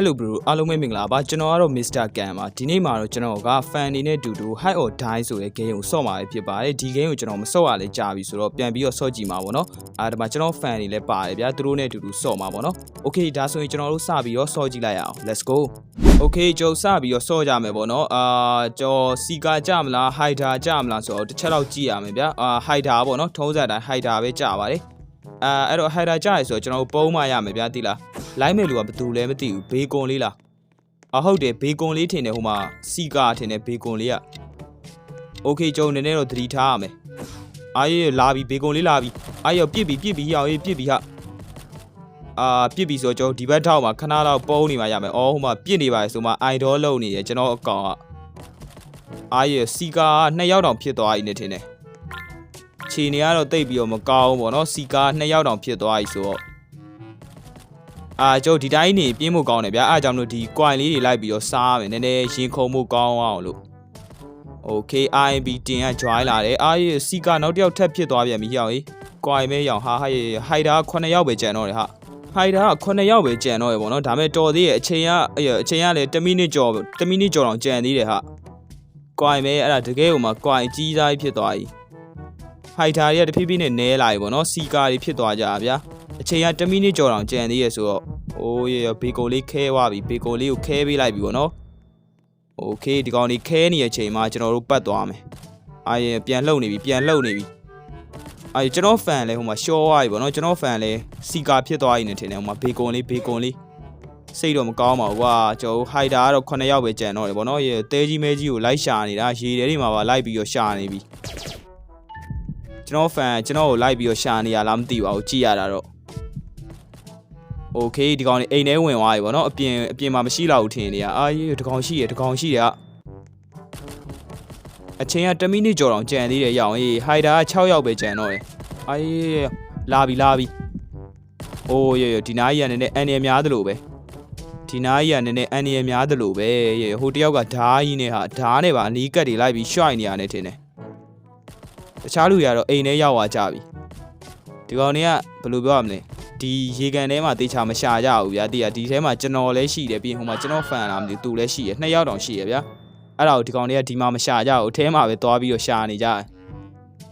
Hello bro အားလုံးပဲမင်္ဂလာပါကျွန်တော်ကတော့ Mr. Kan ပါဒီနေ့မှာတော့ကျွန်တော်က fan အနေနဲ့အတူတူ Hide or Die ဆိုတဲ့ game ကိုဆော့မှာပဲဖြစ်ပါတယ်ဒီ game ကိုကျွန်တော်မဆော့ရလဲကြာပြီဆိုတော့ပြန်ပြီးတော့ဆော့ကြည့်မှာပေါ့နော်အဲဒီမှာကျွန်တော် fan တွေလည်းပါတယ်ဗျာသူတို့နဲ့အတူတူဆော့မှာပေါ့နော် Okay ဒါဆိုရင်ကျွန်တော်တို့စပြီးတော့ဆော့ကြည့်လိုက်ရအောင် Let's go Okay ကျွန်တော်စပြီးတော့ဆော့ကြမယ်ပေါ့နော်အာကျွန်တော်စီကာကြမလား Hider ကြမလားဆိုတော့တစ်ချက်တော့ကြည့်ရမယ်ဗျာအာ Hider ပေါ့နော်ထုံးစံတိုင်း Hider ပဲကြပါတယ် အာအဲ့တော့ Hider ကြရဆိုတော့ကျွန်တော်တို့ပုံမှန်ရမယ်ဗျာတိလား လိုက်မဲ့လူကဘယ်သူလဲမသိဘူးဘေကွန်လေးလားအဟုတ်တယ်ဘေကွန်လေးထင်တယ်ဟိုမှာစီကာထင်တယ်ဘေကွန်လေးကโอเคကျုံနည်းနည်းတော့သတိထားရမယ်အာရေလာပြီဘေကွန်လေးလာပြီအာရေပြစ်ပြီပြစ်ပြီဟောင်ရေးပြစ်ပြီဟာအာပြစ်ပြီဆိုတော့ကျွန်တော်ဒီဘက်ထောက်မှာခဏတော့ပုံနေမှရမယ်အော်ဟိုမှာပြစ်နေပါလေဆိုမှအိုင်ဒေါလုံနေရကျွန်တော်အကောင်ကအာရေစီကာနှစ်ယောက်တောင်ဖြစ်သွားပြီနေထင်တယ် ခြေနေကတော့တိတ်ပြီးတော့မကောင်းဘူးပေါ့နော်စီကာနှစ်ယောက်တောင်ဖြစ်သွားပြီဆိုတော့အာကျုပ်ဒီတိုင်းနေပြင်းဖို့ကောင်းတယ်ဗျာအားကြောင့်မလို့ဒီ coin လေးတွေလိုက်ပြီးတော့စားမယ်နည်းနည်းရင်ခုန်မှုကောင်းအောင်လို့ Okay IMB တင်က join လာတယ်အာရေစီကနောက်တစ်ယောက်ထပ်ဖြစ်သွားပြန်ပြီဟောင်ကြီး coin မဲရောင်ဟာဟာရေ hider က9ယောက်ပဲကျန်တော့တယ်ဟာ hider က9ယောက်ပဲကျန်တော့ရပေါ့နော်ဒါပေမဲ့တော်သေးရဲ့အချိန်ကအအချိန်ကလည်း10မိနစ်ကျော်10မိနစ်ကျော်တော့ကျန်သေးတယ်ဟာ coin မဲအဲ့ဒါတကယ်ဟိုမှာ coin ကြီးစားကြီးဖြစ်သွားပြီ hider တွေကတဖြည်းဖြည်းနဲ့နဲလာပြီပေါ့နော်စီကာတွေဖြစ်သွားကြတာဗျာ အချိန်က10မိနစ်ကျော်တောင်ကြံသေးရဆိုတော့အိုးရေဘေကိုလေးခဲသွားပြီဘေကိုလေးကိုခဲပေးလိုက်ပြီပေါ့နော်โอเคဒီကောင်လေးခဲနေတဲ့အချိန်မှာကျွန်တော်တို့ပတ်သွားမယ်အာရေပြန်လှုပ်နေပြီပြန်လှုပ်နေပြီအာရေကျွန်တော်ဖန်လဲဟိုမှာရှော့သွားပြီပေါ့နော်ကျွန်တော်ဖန်လဲစီကာဖြစ်သွားပြီနေထင်တယ်ဟိုမှာဘေကွန်လေးဘေကွန်လေးစိတ်တော့မကောင်းပါဘူးကွာကျွန်တော်ဟိုက်တာကတော့9ယောက်ပဲကြံတော့တယ်ပေါ့နော်ရေတဲကြီးမဲကြီးကိုလိုက်ရှာနေတာရေထဲတွေမှာပါလိုက်ပြီးတော့ရှာနေပြီ ကျွန်တော် fan ကျွန်တော်ကိုလိုက်ပြီးတော့ရှာနေရလားမသိပါဘူးကြည်ရတာတော့ okay ဒီကောင်နေအိမ်ထဲဝင်သွားပြီဗောနော်အပြင်အပြင်မှာမရှိတော့ဘူးထင်နေရအာရေဒီကောင်ရှိရဒီကောင်ရှိရအချိန်က10မိနစ်ကျော်တောင်ကြံသေးတယ်ရအောင်အေးဟိုက်တာက6ယောက်ပဲကြံတော့တယ်အာရေလာပြီလာပြီအိုးရေဒီနားကြီးကနည်းနည်းအန်ရများသလိုပဲဒီနားကြီးကနည်းနည်းအန်ရများသလိုပဲရေဟိုတယောက်ကဓားကြီးနဲ့ဟာဓားနဲ့ပါအနီးကပ်တွေလိုက်ပြီးရှွိုက်နေရတယ်ထင်တယ် တခြားလူတွေကတော့အိမ်ထဲရောက်သွားကြပြီဒီကောင်တွေကဘယ်လိုပြောရမလဲဒီရေကန်ထဲမှာတေချာမရှာကြဘူးဗျာတိရဒီထဲမှာကျွန်တော်လည်းရှိတယ်ပြီးရင်ဟိုမှာကျွန်တော်ဖန်လာမသိဘူးသူလည်းရှိရနှစ်ယောက်တောင်ရှိရဗျာအဲ့ဒါကိုဒီကောင်တွေကဒီမှာမရှာကြဘူးအထဲမှာပဲသွားပြီးတော့ရှာနေကြတယ်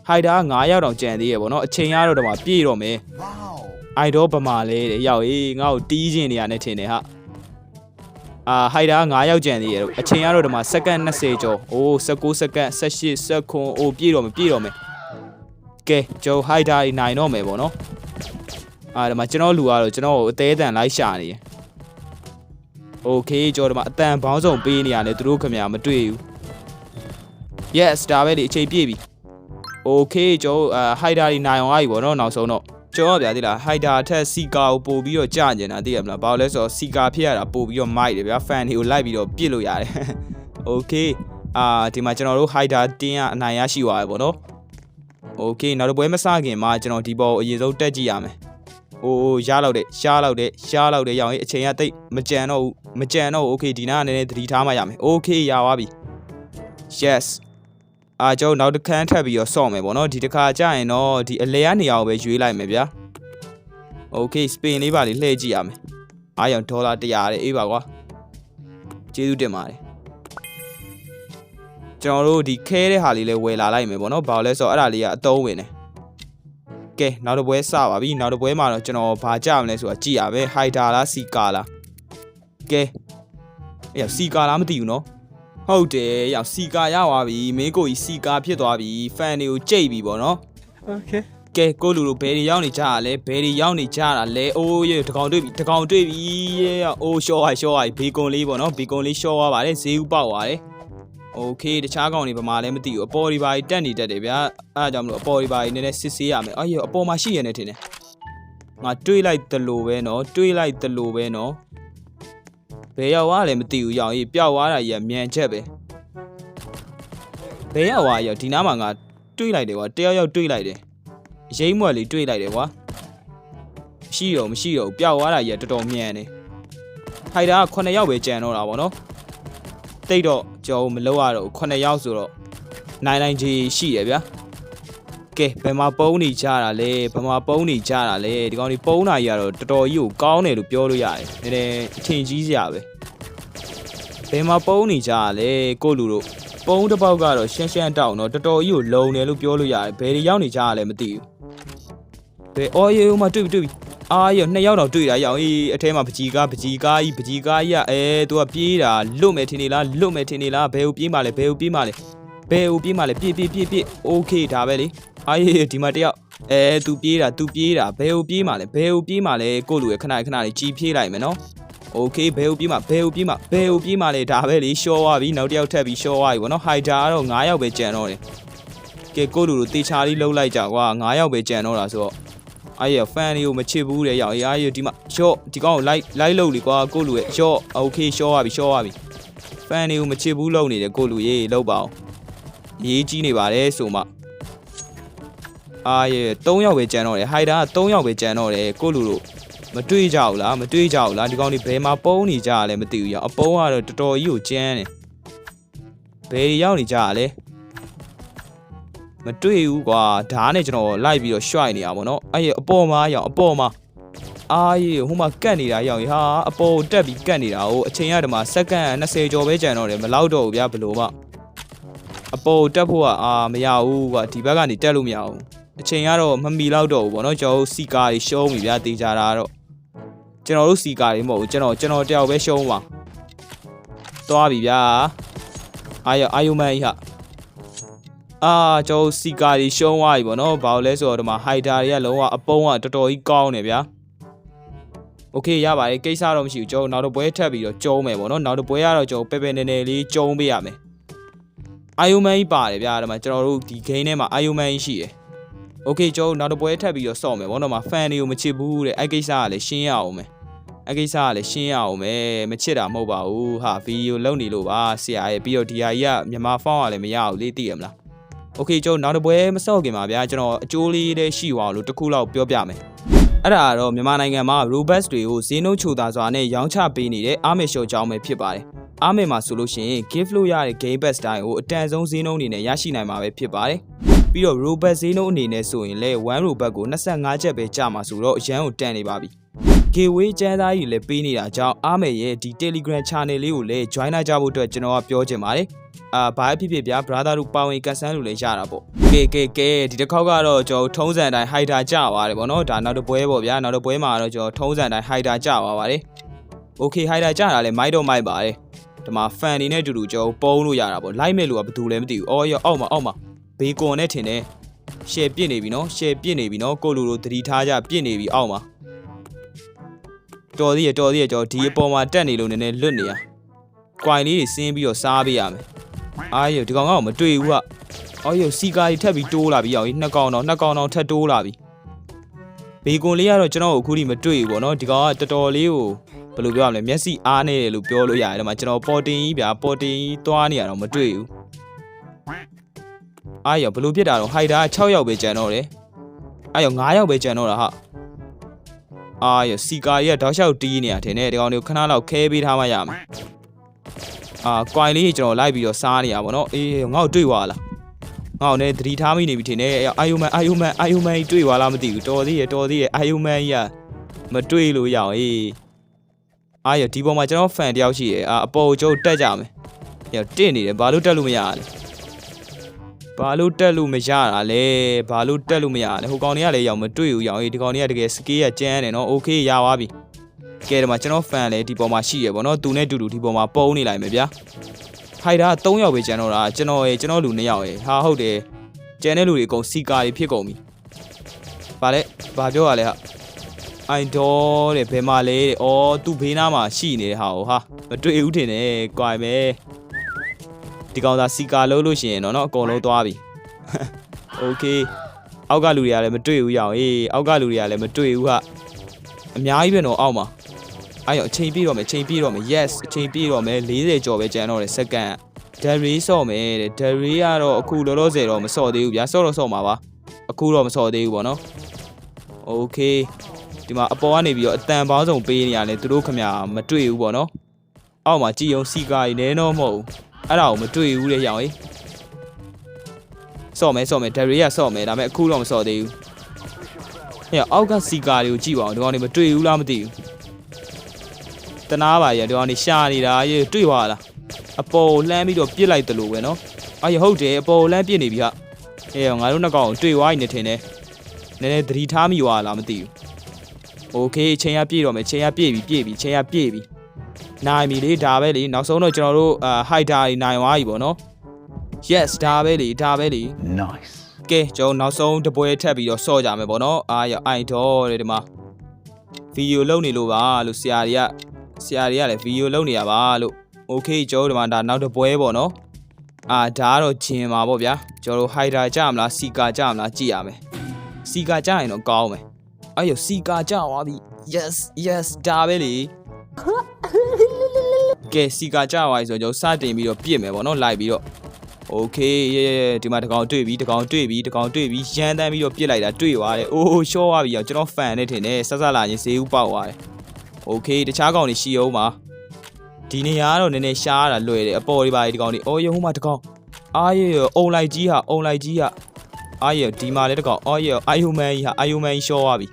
ဟိုက်တာက9ယောက်တောင်ကြံသေးရပေါ့နော်အချိန်ရတော့တော့မှပြည့်တော့မယ် Wow. အိုက်တော့ဗမာလဲတဲ့ရောက်အေးငါ့ကိုတီးခြင်းနေရနဲ့ထင်တယ်ဟာ အာဟိုက်တာက9ယောက်ကြံသေးရတော့အချိန်ရတော့တော့မှစက္ကန့်20ကျော်အိုး19စက္ကန့်18စက္ကွန်အိုးပြည့်တော့မယ်ပြည့်တော့မယ်ကဲကျုံဟိုက်တာနိုင်တော့မယ်ပေါ့နော်အာဒီမှာကျွန်တော်လူကတော့ကျွန်တော်ကိုအသေးအတန်လိုက်ရှာနေတယ်။ Okay ကျွန်တော်ဒီမှာအတန်ဘောင်းဆောင်ပေးနေရတယ်သူတို့ခင်ဗျာမတွေ့ဘူး။ Yes ဒါပဲလေအချိန်ပြည့်ပြီ။ Okay ကျွန်တော်အာ hider တွေနိုင်အောင်အားပြီဗောနော်နောက်ဆုံးတော့ ကျွန်တော်ဗျာသိလား hider ထက် sika ကိုပို့ပြီးတော့ကြာကျင်တာသိရမလား။ဘာလို့လဲဆိုတော့ sika ဖြစ်ရတာပို့ပြီးတော့မိုက်တယ်ဗျာ fan တွေကိုလိုက်ပြီးတော့ပြစ်လို့ရတယ်။ Okay အာဒီမှာကျွန်တော်တို့ hider တင်းကအနိုင်ရရှိသွားပြီဗောနော်။ Okay နောက်တစ်ပွဲမစခင်မှာကျွန်တော်ဒီဘောကိုအရင်ဆုံးတက်ကြည့်ရမယ်။ အိုးရလောက်တဲ့ရှားလောက်တဲ့ရှားလောက်တဲ့ရောင်ရေးအချိန်ကတိတ်မကြံတော့ဘူးမကြံတော့ဘူးโอเคဒီနားကနည်းနည်းသတိထားမှရမယ်โอเคရပါပြီ yes အာကျွန်တော်နောက်တစ်ခန်းထပ်ပြီးတော့ဆော့မယ်ပေါ့နော်ဒီတစ်ခါကျရင်တော့ဒီအလဲရနေရာကိုပဲရွေးလိုက်မယ်ဗျာ Okay စပင်လေးပါလေးလှည့်ကြည့်ရမယ်အားရောင်ဒေါ်လာ100တဲ့အေးပါကွာကျေးဇူးတင်ပါတယ်ကျွန်တော်တို့ဒီခဲတဲ့ဟာလေးလဲဝယ်လာလိုက်မယ်ပေါ့နော်ဘာလို့လဲဆိုတော့အဲ့ဒါလေးကအတုံးဝင်တယ်ကဲနောက်တစ်ပွဲစပါပြီနောက်တစ်ပွဲမှာတော့ကျွန်တော်ဘာကြမလဲဆိုတာကြည့်ရပဲဟိုက်တာလားစီကာလားကဲအဲ့စီကာလားမသိဘူးနော် ဟုတ်တယ်ရောက်စီကာရသွားပြီမင်းကိုကြီးစီကာဖြစ်သွားပြီဖန်တွေကိုကြိတ်ပြီပေါ့နော် Okay. ကဲကိုလူလူဘယ်တွေရောက်နေကြတာလဲဘယ်တွေရောက်နေကြတာလဲအိုးရေတကောင်တွေ့ပြီတကောင်တွေ့ပြီရေအိုးရှော့ဟိုက်ရှော့ဟိုက်ဘေကွန်လေးပေါ့နော်ဘေကွန်လေးရှော့သွားပါတယ်ဈေးဥပေါက်သွားတယ်โอเคတခြားကောင်တွေဘာမှလည်းမသိဘူးအပေါ်ဒီပါကြီးတက်နေတတ်တယ်ဗျာအဲအကြောင့်မလို့အပေါ်ဒီပါကြီးနည်းနည်းစစ်ဆေးရမယ်အော်ရေအပေါ်မှာရှိရနေထင်တယ်ငါတွေးလိုက်သလိုပဲနော်တွေးလိုက်သလိုပဲနော် ဘယ်ရောက်သွားလဲမသိဘူးရောင်ကြီးပျောက်သွားတာကြီးကမြန်ချက်ပဲဘယ်ရောက်သွားရောဒီနားမှာငါတွေးလိုက်တယ်ကွာတယောက်ယောက်တွေးလိုက်တယ်ရိမ့်မွက်လေးတွေးလိုက်တယ်ကွာမရှိတော့မရှိတော့ဘူးပျောက်သွားတာကြီးကတော်တော်မြန်နေဟိုက်တာက9ယောက်ပဲကြံတော့တာဗောနော်တိတ်တော့ကြောမလောက်ရတော့9ယောက်ဆိုတော့နိုင်နိုင်ကြီးရှိတယ်ဗျာ ကဲဘယ်မှာပုံးနေကြတာလဲဘယ်မှာပုံးနေကြတာလဲဒီကောင်ဒီပုံးတာကြီးကတော့တော်တော်ကြီးကိုကောင်းတယ်လို့ပြောလို့ရတယ်နည်းနည်းအထင်ကြီးစရာပဲဘယ်မှာပုံးနေကြတာလဲကိုလူတို့ပုံးတစ်ပေါက်ကတော့ရှင်းရှင်းတောက်တော့တော်တော်ကြီးကိုလုံတယ်လို့ပြောလို့ရတယ်ဘယ်တွေရောက်နေကြတာလဲမသိဘူးဘယ်အော်ရေဦးမတွေ့ပြီတွေ့ပြီအာရနှစ်ယောက်တော့တွေ့တာရောက်အေးအထဲမှာပကြီးကားပကြီးကားကြီးပကြီးကားကြီးကအဲသူကပြေးတာလွတ်မယ်ထင်နေလားလွတ်မယ်ထင်နေလားဘယ်ကိုပြေးမှလဲဘယ်ကိုပြေးမှလဲ ဘယ်ကိုပြေးမှလဲပြေးပြေးပြေးပြေးโอเคဒါပဲလေအာရဒီမှာတယောက်အဲ तू ပြေးတာ तू ပြေးတာဘယ်ကိုပြေးမှလဲဘယ်ကိုပြေးမှလဲကိုလူရခဏခဏလေးကြီးပြေးလိုက်မယ်နော်โอเคဘယ်ကိုပြေးမှဘယ်ကိုပြေးမှဘယ်ကိုပြေးမှလဲဒါပဲလေရှော့သွားပြီနောက်တစ်ယောက်ထပ်ပြီးရှော့သွားပြီဗောနော်ဟိုက်တာကတော့9ယောက်ပဲကြံတော့တယ်ကဲကိုလူတို့တေချာလေးလှုပ်လိုက်ကြကွာ9ယောက်ပဲကြံတော့တာဆိုတော့ အားရဖန်လေးကိုမချစ်ဘူးတဲ့ရောက်အေးအားရဒီမှာရှော့ဒီကောင်ကိုလိုက်လိုက်လို့လေကွာကိုလူရဲ့ရှော့โอเคရှော့ရပြီရှော့ရပြီဖန်လေးကိုမချစ်ဘူးလုံနေတယ်ကိုလူရေးလောက်ပါအောင် ရေးကြီးနေပါတယ်ဆိုမှအားရ3ယောက်ပဲကြံတော့တယ်ဟိုက်တာက3ယောက်ပဲကြံတော့တယ်ကိုလူတို့မတွေးကြဘူးလားမတွေးကြဘူးလားဒီကောင်ဒီဘယ်မှာပုံးနေကြရလဲမသိဘူးရောက်အပုံးကတော့တော်တော်ကြီးကိုကျန်းတယ်ဘယ်ရောက်နေကြရလဲမတွေ့ဘူးကွာဓားနဲ့ကျွန်တော်လိုက်ပြီးတော့ရွှိုက်နေတာပေါ့နော်အဲ့ရအပေါ်မှာရောက်အပေါ်မှာအားရဟိုမှာကတ်နေတာရောက်ရဟာအပေါ်ကိုတက်ပြီးကတ်နေတာဟိုအချိန်ရဒီမှာစက္ကန့်20ကျော်ပဲကြံတော့တယ်မလောက်တော့ဘူးဗျာဘယ်လိုမှ အပေါ်ကိုတက်ဖို့ကအာမရဘူးကွာဒီဘက်ကနေတက်လို့မရဘူးအချိန်ကတော့မမီလောက်တော့ဘူးပေါ့နော်ကျွန်တော်တို့စီကာတွေရှုံးပြီဗျာတေးကြတာကတော့ကျွန်တော်တို့စီကာတွေမဟုတ်ဘူးကျွန်တော်ကျွန်တော်တယောက်ပဲရှုံးပါသွားပြီဗျာအာရအာယုမန်ကြီးဟာ အာကျွန်တော်စီကာတွေရှုံးသွားပြီဗောနော်ဘာလို့လဲဆိုတော့ဒီမှာဟိုက်တာတွေကလုံးဝအပုံးကတော်တော်ကြီးကောင်းနေဗျာโอเคရပါတယ်ကိစ္စတော့မရှိဘူးကျွန်တော်နောက်တော့ပွဲထပ်ပြီးတော့ကျုံးမယ်ဗောနော်နောက်တော့ပွဲကတော့ကျွန်တော်ပဲပဲနေနေလေးကျုံးပေးရမယ် Iron Man ကြီးပါတယ်ဗျာဒီမှာကျွန်တော်တို့ဒီ game ထဲမှာ Iron Man ကြီးရှိတယ်။ Okay ကျွန်တော်တို့နောက်တစ်ပွဲထပ်ပြီးတော့စော့မယ်ဘောတော့မှာ fan တွေကိုမချစ်ဘူးတဲ့အဲ့ကိစ္စကလည်းရှင်းရအောင်မယ်။အဲ့ကိစ္စကလည်းရှင်းရအောင်မယ်မချစ်တာမဟုတ်ပါဘူးဟာဗီဒီယိုလုပ်နေလို့ပါဆရာရဲ့ပြီးတော့ဒီဟာကြီးကမြန်မာဖောင်းကလည်းမရဘူးလေသိရမလား။ Okay ကျွန်တော်နောက်တစ်ပွဲမစော့ခင်ပါဗျာကျွန်တော်အကျိုးလေးတည်းရှိသွားလို့တစ်ခုလောက်ပြောပြမယ်။အဲ့ဒါကတော့မြန်မာနိုင်ငံမှာ Robux တွေကိုဈေးနှုန်းချိုသာစွာနဲ့ရောင်းချပေးနေတဲ့အာမေရှော့ကြောင်းပဲဖြစ်ပါတယ် အာမစ်မှာဆိုလို့ရှိရင် gift လို့ရတဲ့ game pass တိုင်းကိုအတန်ဆုံးဈေးနှုန်းအနေနဲ့ရရှိနိုင်မှာပဲဖြစ်ပါတယ်ပြီးတော့ Robux ဈေးနှုန်းအနေနဲ့ဆိုရင်လည်း1 Robux ကို25ချက်ပဲကျမှာဆိုတော့အရန်ကိုတန်နေပါပြီ gateway ကျန်းသားကြီးလည်းပေးနေတာကြောင့်အားမယ်ရဲ့ဒီ Telegram channel လေးကိုလည်း join လိုက်ကြဖို့အတွက်ကျွန်တော်ကပြောချင်ပါတယ်အာဘာဖြစ်ဖြစ်ဗျာ brother တို့ပါဝင်ကန်ဆန်းလို့လည်းရတာပေါ့ကဲကဲကဲဒီတစ်ခေါက်ကတော့ကျွန်တော်ထုံးစံတိုင်း hider ကြပါတယ်ဗောနော်ဒါနောက်တစ်ပွဲပေါ့ဗျာနောက်တစ်ပွဲမှာတော့ကျွန်တော်ထုံးစံတိုင်း hider ကြပါပါတယ် okay hider ကြတာလည်းမိုက်တော့မိုက်ပါတယ် ဒီမှာ fan တွေနဲ့အတူတူကျွန်တော်ပုံးလို့ရတာပေါ့လိုက်မဲ့လို့ကဘာတူလဲမသိဘူးအော်ရောအောက်မှာအောက်မှာဘေကွန်နဲ့ထင်တယ် share ပြစ်နေပြီနော် share ပြစ်နေပြီနော်ကိုလူလိုသတိထားကြပြစ်နေပြီအောက်မှာတော်သေးရတော်သေးရကျွန်တော်ဒီအပေါ်မှာတက်နေလို့နည်းနည်းလွတ်နေရ။ကွိုင်လေးတွေဆင်းပြီးတော့စားပေးရမယ်။အားရဒီကောင်ကတော့မတွေ့ဘူးက။အော်ရစီကာကြီးထပ်ပြီးတိုးလာပြီးအောင်နှစ်ကောင်တော့နှစ်ကောင်တော့ထပ်တိုးလာပြီ။ဘေကွန်လေးကတော့ကျွန်တော်အခုထိမတွေ့ဘူးပေါ့နော်ဒီကောင်ကတော်တော်လေးကို ဘယ်လိုပြောရမလဲမျက်စိအားနေတယ်လို့ပြောလို့ရတယ်ဒါမှကျွန်တော်ပေါ်တင်ကြီးဗျာပေါ်တင်ကြီးသွားနေရတော့မတွေ့ဘူး။အားရဘယ်လိုဖြစ်တာတော့ဟိုက်တာ6ယောက်ပဲကြံတော့တယ်။အားရ9ယောက်ပဲကြံတော့တာဟာ။အာရစီကာရဲ့တောက်လျှောက်တီးနေတာထင်တယ်ဒီကောင်တွေကိုခဏလောက်ခဲပေးထားမှရမယ်အာကွိုင်လေးကျွန်တော်လိုက်ပြီးတော့စားနေရပါတော့အေးငါ့ကိုတွေ့သွားလားငါ့ကိုလည်းသတိထားမိနေပြီထင်တယ်အာယုမန်အာယုမန်အာယုမန်ကြီးတွေ့သွားလားမသိဘူးတော်သေးရတော်သေးရအာယုမန်ကြီးကမတွေ့လို့ရအောင်အေး အာရဒီပေါ်မှာကျွန်တော်ဖန်တယောက်ရှိရအာအပေါ်ကိုကျုပ်တက်ကြမယ်ရတင့်နေတယ်ဘာလို့တက်လို့မရလဲဘာလို့တက်လို့မရတာလဲဘာလို့တက်လို့မရလဲဟိုကောင်တွေကလည်းရောက်မတွေ့ဘူးရောက်အေးဒီကောင်တွေကတကယ်စကေးကကျန်းတယ်နော်โอเคရသွားပြီကဲဒီမှာကျွန်တော်ဖန်လည်းဒီပေါ်မှာရှိရပေါ့နော်သူနဲ့တူတူဒီပေါ်မှာပုံနေလိုက်မယ်ဗျာဖိုက်တာ3ယောက်ပဲကျန်တော့တာကျွန်တော်ရေကျွန်တော်လူ2ယောက်ရေဟာဟုတ်တယ်ကျန်တဲ့လူတွေအကုန်စီကာတွေဖြစ်ကုန်ပြီဘာလဲဘာပြောရလဲဟာ အိုင်ဒေါ်တဲ့ဘယ်မှာလဲတဲ့အော်သူ့ဘေးနားမှာရှိနေတဲ့ဟာဟိုဟာမတွေ့ဘူးထင်တယ်ကွာမယ် ဒီကောင်သာစီကာလုံးလို့ရှိရင်တော့เนาะအကုန်လုံးသွားပြီโอเคအောက်ကလူတွေကလည်းမတွေ့ဘူးရအောင်အေးအောက်ကလူတွေကလည်းမတွေ့ဘူးဟာအများကြီးပဲတော့အောက်မှာအဲ့ရောအချိန်ပြည့်တော့မယ်အချိန်ပြည့်တော့မယ် yes အချိန်ပြည့်တော့မယ်40ကျော်ပဲကျန်တော့တယ်စက္ကန့်ဒယ်ရီဆော့မယ်တဲ့ဒယ်ရီကတော့အခုလောလောဆယ်တော့မဆော့သေးဘူးဗျာဆော့တော့ဆော့မှာပါအခုတော့မဆော့သေးဘူးပေါ့နော်โอเค ဒီမှာအပေါ်ကနေပြီးတော့အတန်ပေါင်းစုံပေးနေရတယ်သူတို့ခမမတွေ့ဘူးပေါ့နော်အောက်မှာကြည်အောင်စီကာကြီးနဲတော့မဟုတ်ဘူးအဲ့ဒါကိုမတွေ့ဘူးလေရောင်ကြီးစော့မယ်စော့မယ်ဒရီကစော့မယ်ဒါပေမဲ့အခုတော့မစော့သေးဘူးဟဲ့အောက်ကစီကာတွေကိုကြည့်ပါအောင်ဒီကောင်တွေမတွေ့ဘူးလားမသိဘူးတနာပါရဒီကောင်တွေရှာနေတာရေတွေ့ပါလားအပေါ်လှမ်းပြီးတော့ပြစ်လိုက်တယ်လို့ပဲနော်အာရဟုတ်တယ်အပေါ်လှမ်းပြစ်နေပြီဟာဟဲ့ငါတို့နှစ်ကောင်တွေ့သွားပြီနေထင်တယ်နည်းနည်းသတိထားမိသွားလားမသိဘူး โอเคချိန်ရပြည့်တော့မယ်ချိန်ရပြည့်ပြီပြည့်ပြီချိန်ရပြည့်ပြီနိုင်ပြီလေဒါပဲလေနောက်ဆုံးတော့ကျွန်တော်တို့အာ hider တွေနိုင်သွားပြီပေါ့နော် yes ဒါပဲလေဒါပဲလေ Nice. ကဲကျွန်တော်နောက်ဆုံးတပွဲထပ်ပြီးတော့စော့ကြမယ်ပေါ့နော်အာရအိုင်တော့တဲ့ဒီမှာဗီဒီယိုလုပ်နေလို့ပါလို့ဆရာတွေကဆရာတွေကလည်းဗီဒီယိုလုပ်နေရပါလို့โอเคကျွန်တော်ဒီမှာဒါနောက်တပွဲပေါ့နော်အာဒါကတော့ဂျင်ပါပေါ့ဗျာကျွန်တော်တို့ hider ကြမလားစီကာကြမလားကြည့်ရမယ်စီကာကြရင်တော့ကောင်းမယ် အဲ့ရစီကာကြသွားပြီ yes yes ဒါပဲလေကဲစီကာကြသွားပြီဆိုတော့ကျွန်တော်စတင်ပြီးတော့ပြစ်မယ်ပေါ့နော်လိုက်ပြီးတော့ okay ရေရေဒီမှာတကောင်တွေ့ပြီတကောင်တွေ့ပြီတကောင်တွေ့ပြီရန်တန်းပြီးတော့ပြစ်လိုက်တာတွေ့သွားတယ်အိုးရှော့သွားပြီအောင်ကျွန်တော်ဖန်နေထင်တယ်ဆက်ဆက်လာရင်ဈေးဥပေါက်သွားတယ် okay တခြားကောင်တွေရှိအောင်ပါဒီနေရာကတော့နည်းနည်းရှားတာလွယ်တယ်အပေါ်တွေပါဒီကောင်တွေအော်ရဟိုးမှာတကောင်အာရရအုံလိုက်ကြီးဟာအုံလိုက်ကြီးဟာအာရဒီမှာလည်းတကောင်အော်ရအိုင်ယိုမန်ကြီးဟာအိုင်ယိုမန်ကြီးရှော့သွားပြီ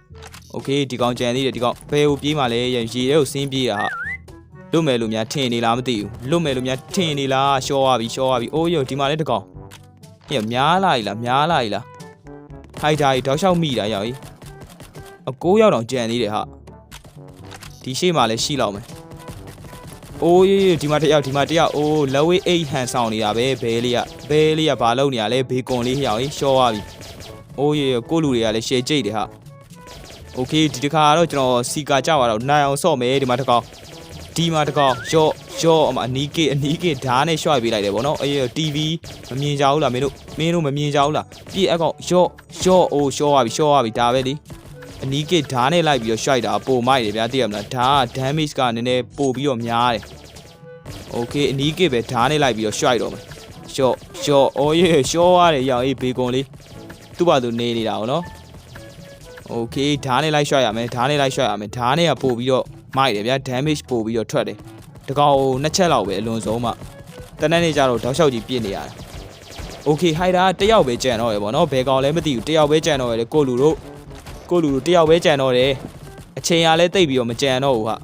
โอเคဒီကောင်ကြံသေးတယ်ဒီကောင်ဘယ်ကိုပြေးမှလဲရေထဲကိုဆင်းပြေးတာဟာလွတ်မယ်လို့များထင်နေလားမသိဘူးလွတ်မယ်လို့များထင်နေလားရှော့ရပြီရှော့ရပြီအိုးယောဒီမှာလည်းတကောင်ဟင်များလာပြီလားများလာပြီလားဟိုက်တာကြီးတောက်လျှောက်မိတာရောက်ကြီးအကိုးရောက်တော့ကြံသေးတယ်ဟာဒီရှေ့မှာလည်းရှိလောက်မယ်အိုးရေးဒီမှာတယောက်ဒီမှာတယောက်အိုးလက်ဝေးအိတ်ဟန်ဆောင်နေတာပဲဘဲလေးကဘဲလေးကဘာလုပ်နေရလဲဘေကွန်လေးဟျောင်းကြီးရှော့ရပြီအိုးရေးကိုလူတွေကလည်းရှယ်ကြိတ်တယ်ဟာ โอเคဒီတစ်ခါတော့ကျွန်တော်စီကာကြသွားတော့နိုင်အောင်ဆော့မယ်ဒီမှာတစ်ကောင် ဒီမှာတကောင်ရော့ရော့အမအနီးကေအနီးကေဓာတ်နဲ့ရွှိုက်ပေးလိုက်တယ်ဗောနော်အေး TV မမြင်ကြဘူးလားမင်းတို့မင်းတို့မမြင်ကြဘူးလားပြည့်အကောင်ရော့ရော့အိုးရှော့သွားပြီရှော့သွားပြီဒါပဲလေအနီးကေဓာတ်နဲ့လိုက်ပြီးတော့ရွှိုက်တာပိုမိုက်တယ်ဗျာသိရမလားဓာတ်က damage ကနည်းနည်းပိုပြီးတော့များတယ် Okay အနီးကေပဲဓာတ်နဲ့လိုက်ပြီးတော့ရွှိုက်တော့မယ်ရော့ရော့အိုးရေရှော့ရတယ်ရောင်အေးဘေကွန်လေးသူ့ဘာသူနေနေတာဗောနော် Okay ဓာတ်နဲ့လိုက်ရွှိုက်ရမယ်ဓာတ်နဲ့လိုက်ရွှိုက်ရမယ်ဓာတ်နဲ့ကပို့ပြီးတော့မိုက်တယ်ဗျာ damage ပို့ပြီးတော့ထွက်တယ်တကောင်နှစ်ချက်လောက်ပဲအလွန်ဆုံးမှတနက်နေ့ကျတော့တောက်လျှောက်ကြီးပြစ်နေရတယ် Okay ဟိုက်တာတယောက်ပဲကြံတော့ရယ်ပေါ့နော်ဘယ်ကောင်လဲမသိဘူးတယောက်ပဲကြံတော့ရယ်လေကိုလူတို့ကိုလူတို့တယောက်ပဲကြံတော့တယ်အချိန်ရလဲတိတ်ပြီးတော့မကြံတော့ဘူးဟာ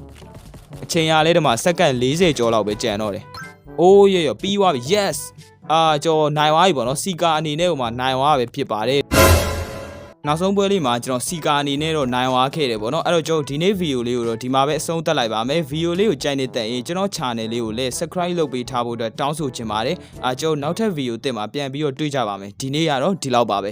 အချိန်ရလဲဒီမှာစက္ကန့်40ကျော်လောက်ပဲကြံတော့တယ်အိုးရရပြီးသွားပြီ yes အာကျော်နိုင်သွားပြီပေါ့နော်စီကာအနေနဲ့ဟိုမှာနိုင်သွားပဲဖြစ်ပါတယ် နောက်ဆုံးပွဲလေးမှာကျွန်တော်စီကာအနေနဲ့တော့နိုင်သွားခဲ့တယ်ပေါ့နော်အဲ့တော့ကျွန်တော်ဒီနေ့ဗီဒီယိုလေးကိုတော့ဒီမှာပဲအဆုံးသတ်လိုက်ပါမယ်ဗီဒီယိုလေးကိုကြိုက်နေတဲ့ရင်ကျွန်တော် channel လေးကိုလည်း subscribe လုပ်ပေးထားဖို့အတွက်တောင်းဆိုချင်ပါတယ်အာကျွန်တော်နောက်ထပ်ဗီဒီယိုတင်မှာပြန်ပြီးတော့တွေ့ကြပါမယ်ဒီနေ့ကတော့ဒီလောက်ပါပဲ